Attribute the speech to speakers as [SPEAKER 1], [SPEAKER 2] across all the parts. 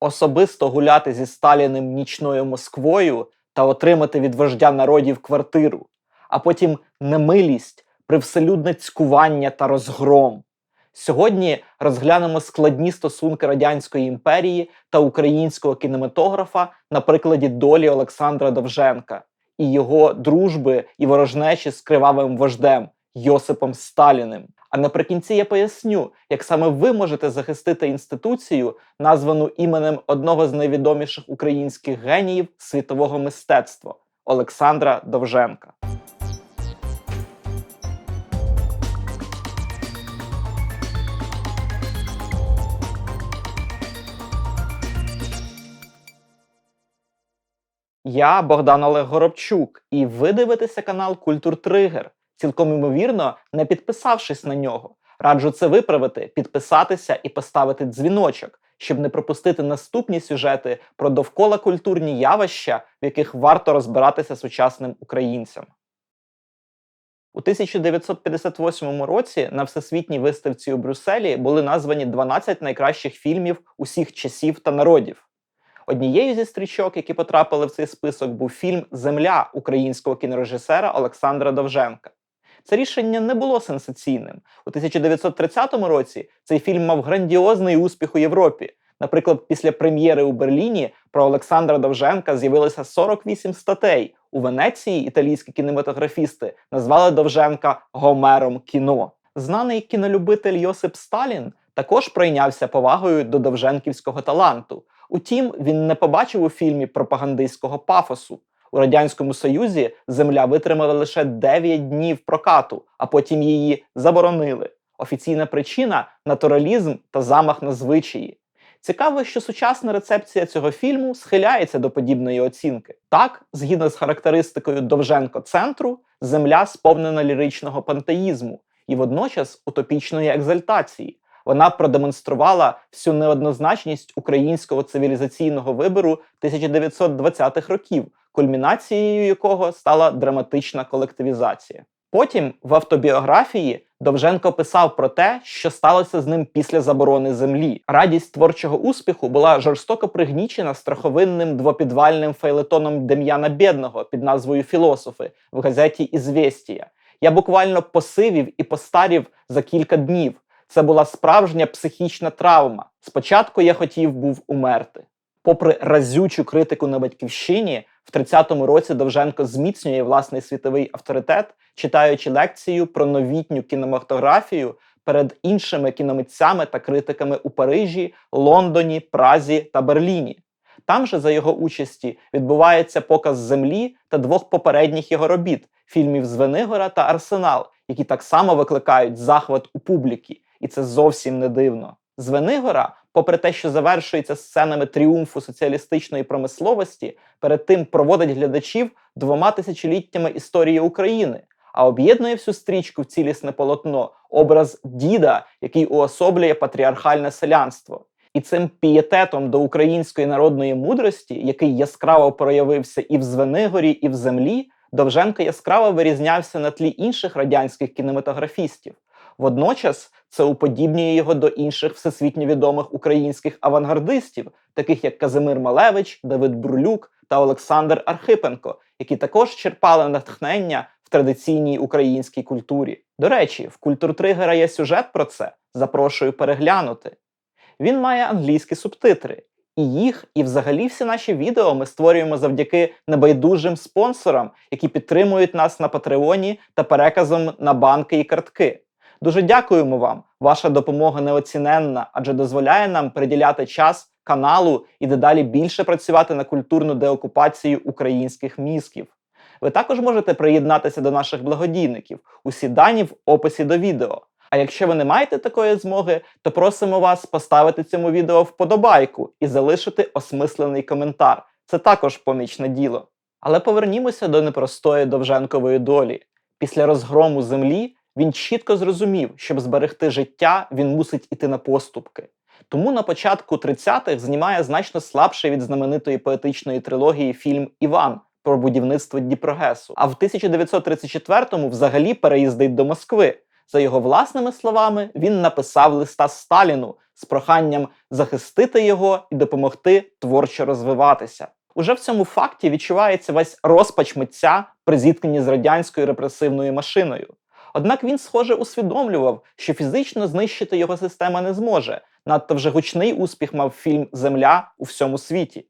[SPEAKER 1] особисто гуляти зі Сталіним нічною Москвою та отримати від вождя народів квартиру, а потім немилість, привселюдне цькування та розгром. Сьогодні розглянемо складні стосунки Радянської імперії та українського кінематографа на прикладі долі Олександра Довженка і його дружби і ворожнечі з кривавим вождем Йосипом Сталіним. А наприкінці я поясню, як саме ви можете захистити інституцію, названу іменем одного з найвідоміших українських геніїв світового мистецтва Олександра Довженка. Я Богдан Олег Горобчук, і ви дивитеся канал Культур Тригер, цілком ймовірно, не підписавшись на нього. Раджу це виправити, підписатися і поставити дзвіночок, щоб не пропустити наступні сюжети про довкола культурні явища, в яких варто розбиратися сучасним українцям. У 1958 році на всесвітній виставці у Брюсселі були названі 12 найкращих фільмів усіх часів та народів. Однією зі стрічок, які потрапили в цей список, був фільм Земля українського кінорежисера Олександра Довженка. Це рішення не було сенсаційним. У 1930 році цей фільм мав грандіозний успіх у Європі. Наприклад, після прем'єри у Берліні про Олександра Довженка з'явилося 48 статей. У Венеції італійські кінематографісти назвали Довженка Гомером кіно. Знаний кінолюбитель Йосип Сталін також пройнявся повагою до довженківського таланту. Утім, він не побачив у фільмі пропагандистського пафосу. У радянському союзі земля витримала лише 9 днів прокату, а потім її заборонили. Офіційна причина натуралізм та замах на звичаї. Цікаво, що сучасна рецепція цього фільму схиляється до подібної оцінки. Так, згідно з характеристикою Довженко центру, земля сповнена ліричного пантеїзму і водночас утопічної екзальтації. Вона продемонструвала всю неоднозначність українського цивілізаційного вибору 1920-х років, кульмінацією якого стала драматична колективізація. Потім в автобіографії Довженко писав про те, що сталося з ним після заборони землі. Радість творчого успіху була жорстоко пригнічена страховинним двопідвальним фейлетоном Дем'яна Бєдного під назвою Філософи в газеті Ізвєстія. Я буквально посивів і постарів за кілька днів. Це була справжня психічна травма. Спочатку я хотів був умерти. Попри разючу критику на батьківщині, в 30-му році Довженко зміцнює власний світовий авторитет, читаючи лекцію про новітню кінематографію перед іншими кіномитцями та критиками у Парижі, Лондоні, Празі та Берліні. Там же за його участі відбувається показ землі та двох попередніх його робіт фільмів Звенигора та Арсенал, які так само викликають захват у публіки, і це зовсім не дивно. Звенигора, попри те, що завершується сценами тріумфу соціалістичної промисловості, перед тим проводить глядачів двома тисячоліттями історії України, а об'єднує всю стрічку в цілісне полотно образ діда, який уособлює патріархальне селянство. І цим пієтетом до української народної мудрості, який яскраво проявився і в Звенигорі, і в землі, Довженко яскраво вирізнявся на тлі інших радянських кінематографістів. Водночас це уподібнює його до інших всесвітньо відомих українських авангардистів, таких як Казимир Малевич, Давид Бурлюк та Олександр Архипенко, які також черпали натхнення в традиційній українській культурі. До речі, в культуртригера є сюжет про це. Запрошую переглянути. Він має англійські субтитри. І їх, і взагалі всі наші відео ми створюємо завдяки небайдужим спонсорам, які підтримують нас на Патреоні та переказом на банки і картки. Дуже дякуємо вам. Ваша допомога неоціненна, адже дозволяє нам приділяти час каналу і дедалі більше працювати на культурну деокупацію українських мізків. Ви також можете приєднатися до наших благодійників. Усі дані в описі до відео. А якщо ви не маєте такої змоги, то просимо вас поставити цьому відео вподобайку і залишити осмислений коментар. Це також помічне діло. Але повернімося до непростої довженкової долі. Після розгрому землі він чітко зрозумів, щоб зберегти життя, він мусить іти на поступки. Тому на початку 30-х знімає значно слабший від знаменитої поетичної трилогії фільм Іван про будівництво Дніпрогесу. А в 1934-му взагалі переїздить до Москви, За його власними словами, він написав листа Сталіну з проханням захистити його і допомогти творчо розвиватися. Уже в цьому факті відчувається весь розпач митця при зіткненні з радянською репресивною машиною. Однак він, схоже, усвідомлював, що фізично знищити його система не зможе. Надто вже гучний успіх мав фільм Земля у всьому світі.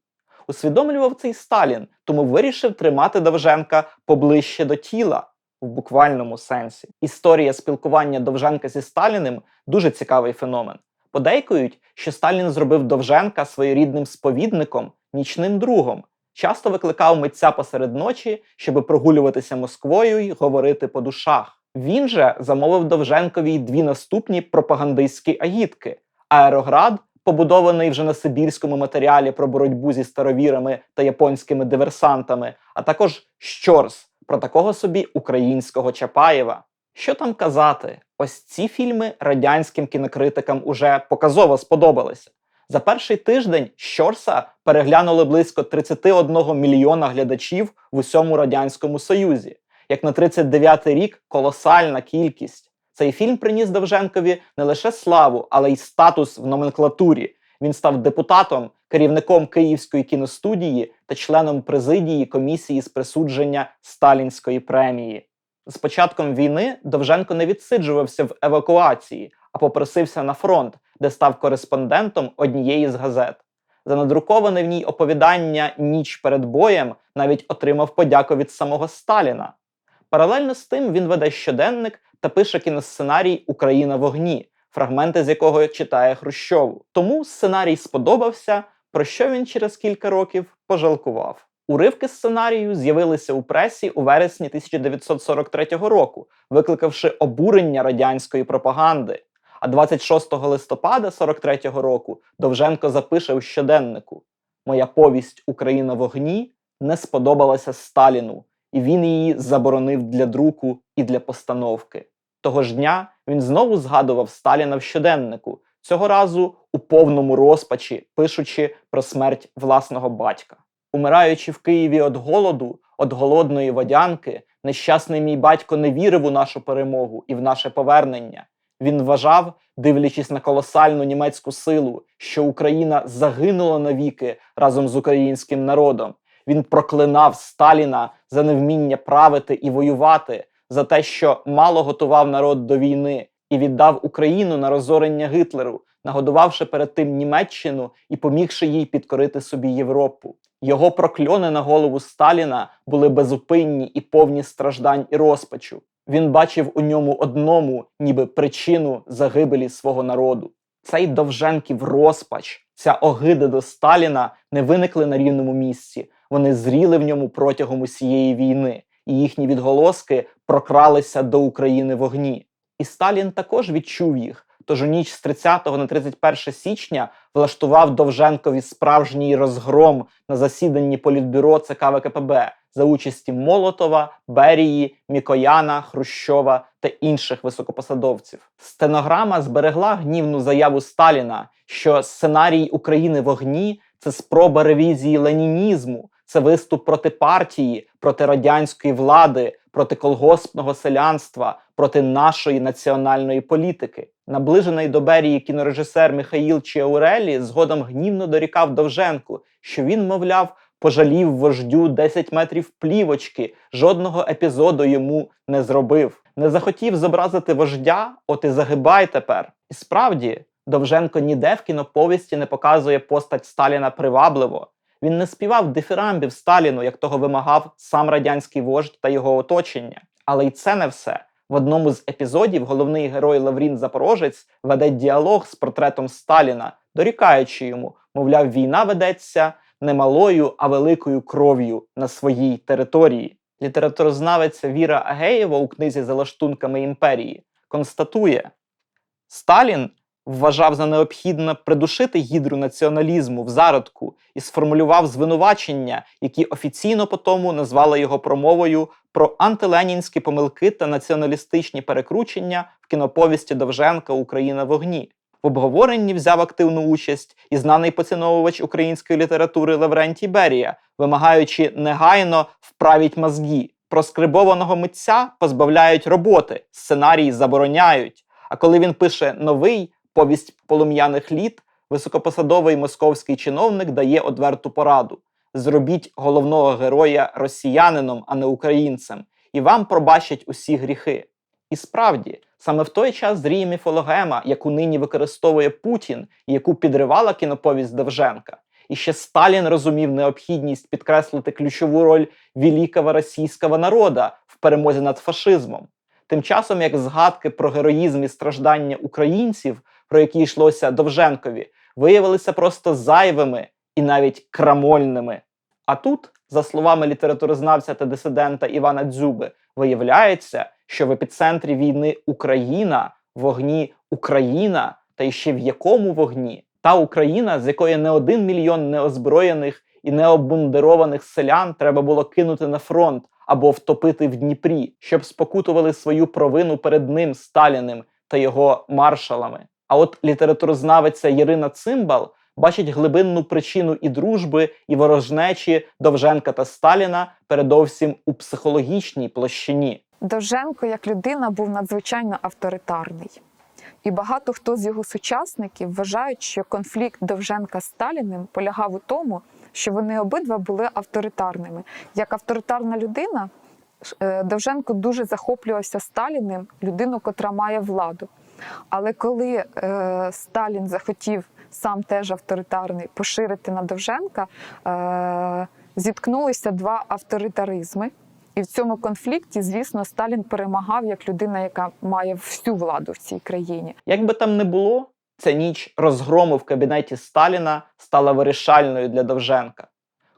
[SPEAKER 1] Усвідомлював це й Сталін, тому вирішив тримати Довженка поближче до тіла в буквальному сенсі. Історія спілкування Довженка зі Сталіним дуже цікавий феномен. Подейкують, що Сталін зробив Довженка своєрідним сповідником, нічним другом, часто викликав митця посеред ночі, щоб прогулюватися Москвою й говорити по душах. Він же замовив Довженкові дві наступні пропагандистські агітки: Аероград, побудований вже на сибірському матеріалі про боротьбу зі старовірами та японськими диверсантами, а також Щорс про такого собі українського Чапаєва. Що там казати? Ось ці фільми радянським кінокритикам уже показово сподобалися. За перший тиждень Щорса переглянули близько 31 мільйона глядачів в усьому радянському союзі. Як на 39-й рік колосальна кількість. Цей фільм приніс Довженкові не лише славу, але й статус в номенклатурі. Він став депутатом, керівником Київської кіностудії та членом президії комісії з присудження Сталінської премії. З початком війни Довженко не відсиджувався в евакуації, а попросився на фронт, де став кореспондентом однієї з газет. За надруковане в ній оповідання Ніч перед боєм навіть отримав подяку від самого Сталіна. Паралельно з тим він веде щоденник та пише кіносценарій Україна в огні, фрагменти з якого читає Хрущову. Тому сценарій сподобався, про що він через кілька років пожалкував. Уривки сценарію з'явилися у пресі у вересні 1943 року, викликавши обурення радянської пропаганди. А 26 листопада 43-го року Довженко запише у щоденнику: Моя повість Україна в огні не сподобалася Сталіну, і він її заборонив для друку і для постановки. Того ж дня він знову згадував Сталіна в щоденнику, цього разу у повному розпачі, пишучи про смерть власного батька. Умираючи в Києві від голоду, від голодної водянки, нещасний мій батько не вірив у нашу перемогу і в наше повернення. Він вважав, дивлячись на колосальну німецьку силу, що Україна загинула навіки разом з українським народом. Він проклинав Сталіна за невміння правити і воювати, за те, що мало готував народ до війни, і віддав Україну на розорення Гітлеру, нагодувавши перед тим Німеччину і помігши їй підкорити собі Європу. Його прокльони на голову Сталіна були безупинні і повні страждань і розпачу. Він бачив у ньому одному, ніби причину загибелі свого народу. Цей Довженків розпач, ця огида до Сталіна не виникли на рівному місці. Вони зріли в ньому протягом усієї війни, і їхні відголоски прокралися до України в огні. І Сталін також відчув їх. Тож у ніч з 30 на 31 січня влаштував Довженкові справжній розгром на засіданні політбюро ЦК ВКПБ за участі Молотова, Берії, Мікояна, Хрущова та інших високопосадовців. Стенограма зберегла гнівну заяву Сталіна, що сценарій України в огні це спроба ревізії ленінізму, це виступ проти партії, проти радянської влади, проти колгоспного селянства, проти нашої національної політики. Наближений до Берії кінорежисер Михаїл Чіаурелі згодом гнівно дорікав Довженку, що він, мовляв, пожалів вождю 10 метрів плівочки, жодного епізоду йому не зробив. Не захотів зобразити вождя, от і загибай тепер. І справді, Довженко ніде в кіноповісті не показує постать Сталіна привабливо. Він не співав дифірамбів Сталіну, як того вимагав сам радянський вождь та його оточення. Але й це не все. В одному з епізодів головний герой Лаврін Запорожець веде діалог з портретом Сталіна, дорікаючи йому, мовляв, війна ведеться не малою, а великою кров'ю на своїй території. Літературознавець Віра Агеєва у книзі за лаштунками імперії констатує: Сталін вважав за необхідне придушити гідру націоналізму в зародку і сформулював звинувачення, які офіційно потому назвали його промовою про антиленінські помилки та націоналістичні перекручення в кіноповісті Довженка Україна в огні. В обговоренні взяв активну участь і знаний поціновувач української літератури Лаврентій Берія, вимагаючи негайно вправіть мозги. Проскрибованого митця позбавляють роботи, сценарій забороняють. А коли він пише новий повість полум'яних літ, високопосадовий московський чиновник дає одверту пораду: зробіть головного героя росіянином, а не українцем, і вам пробачать усі гріхи. І справді, саме в той час зріє міфологема, яку нині використовує Путін, і яку підривала кіноповість Довженка. І ще Сталін розумів необхідність підкреслити ключову роль великого російського народа в перемозі над фашизмом. Тим часом, як згадки про героїзм і страждання українців, про які йшлося Довженкові, виявилися просто зайвими і навіть крамольними. А тут, за словами літературознавця та дисидента Івана Дзюби, виявляється, що в епіцентрі війни Україна, вогні Україна, та ще в якому вогні? Та Україна, з якої не один мільйон неозброєних і необмундированих селян треба було кинути на фронт або втопити в Дніпрі, щоб спокутували свою провину перед ним Сталіним та його маршалами. А от літературознавиця Ірина Цимбал бачить глибинну причину і дружби, і ворожнечі Довженка та Сталіна, передовсім у психологічній площині.
[SPEAKER 2] Довженко як людина був надзвичайно авторитарний. І багато хто з його сучасників вважають, що конфлікт Довженка з Сталіним полягав у тому, що вони обидва були авторитарними. Як авторитарна людина, е, Довженко дуже захоплювався Сталіним, людину, котра має владу. Але коли е, Сталін захотів сам теж авторитарний поширити на Довженка, е, зіткнулися два авторитаризми. І в цьому конфлікті, звісно, Сталін перемагав як людина, яка має всю владу в цій країні.
[SPEAKER 1] Як би там не було, ця ніч розгрому в кабінеті Сталіна стала вирішальною для Довженка.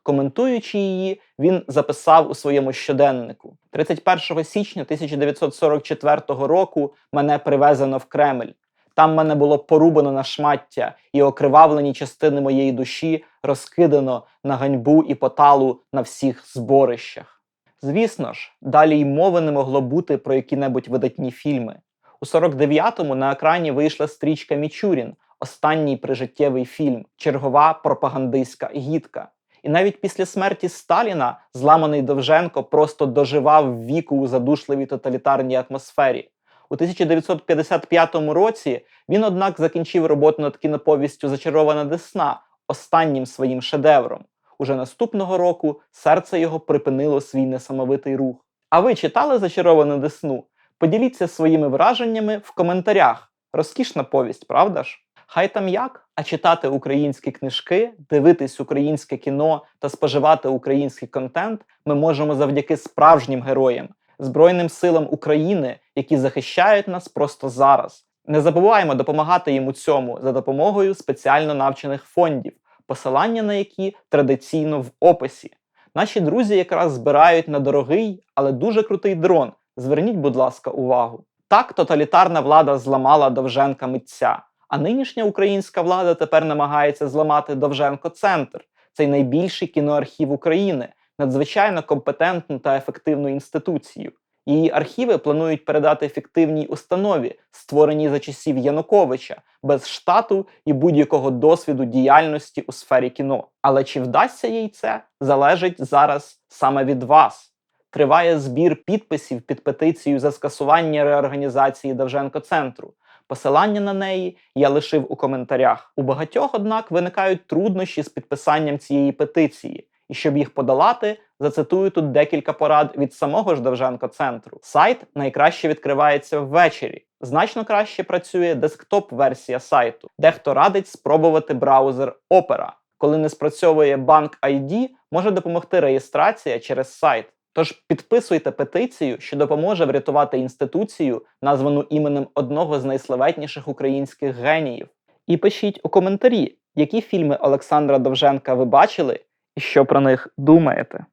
[SPEAKER 1] Коментуючи її, він записав у своєму щоденнику: 31 січня 1944 року мене привезено в Кремль. Там мене було порубано на шмаття, і окривавлені частини моєї душі розкидано на ганьбу і поталу на всіх зборищах. Звісно ж, далі й мови не могло бути про які-небудь видатні фільми. У 49-му на екрані вийшла стрічка Мічурін, останній прижиттєвий фільм, чергова пропагандистська гідка. І навіть після смерті Сталіна зламаний Довженко просто доживав віку у задушливій тоталітарній атмосфері. У 1955 році він, однак, закінчив роботу над кіноповістю Зачарована Десна останнім своїм шедевром. Уже наступного року серце його припинило свій несамовитий рух. А ви читали зачаровану десну? Поділіться своїми враженнями в коментарях. Розкішна повість, правда ж? Хай там як, а читати українські книжки, дивитись українське кіно та споживати український контент ми можемо завдяки справжнім героям, Збройним силам України, які захищають нас просто зараз. Не забуваємо допомагати їм у цьому за допомогою спеціально навчених фондів, посилання на які традиційно в описі. Наші друзі якраз збирають на дорогий, але дуже крутий дрон. Зверніть, будь ласка, увагу. Так тоталітарна влада зламала Довженка митця. А нинішня українська влада тепер намагається зламати Довженко Центр, цей найбільший кіноархів України, надзвичайно компетентну та ефективну інституцію. Її архіви планують передати фіктивній установі, створеній за часів Януковича, без штату і будь-якого досвіду діяльності у сфері кіно. Але чи вдасться їй це, залежить зараз саме від вас. Триває збір підписів під петицію за скасування реорганізації Довженко центру. Посилання на неї я лишив у коментарях. У багатьох, однак, виникають труднощі з підписанням цієї петиції. І щоб їх подолати, зацитую тут декілька порад від самого ж Довженко центру. Сайт найкраще відкривається ввечері. Значно краще працює десктоп-версія сайту. Дехто радить спробувати браузер Opera. Коли не спрацьовує банк ID, може допомогти реєстрація через сайт. Тож підписуйте петицію, що допоможе врятувати інституцію, названу іменем одного з найславетніших українських геніїв. І пишіть у коментарі, які фільми Олександра Довженка ви бачили і що про них думаєте.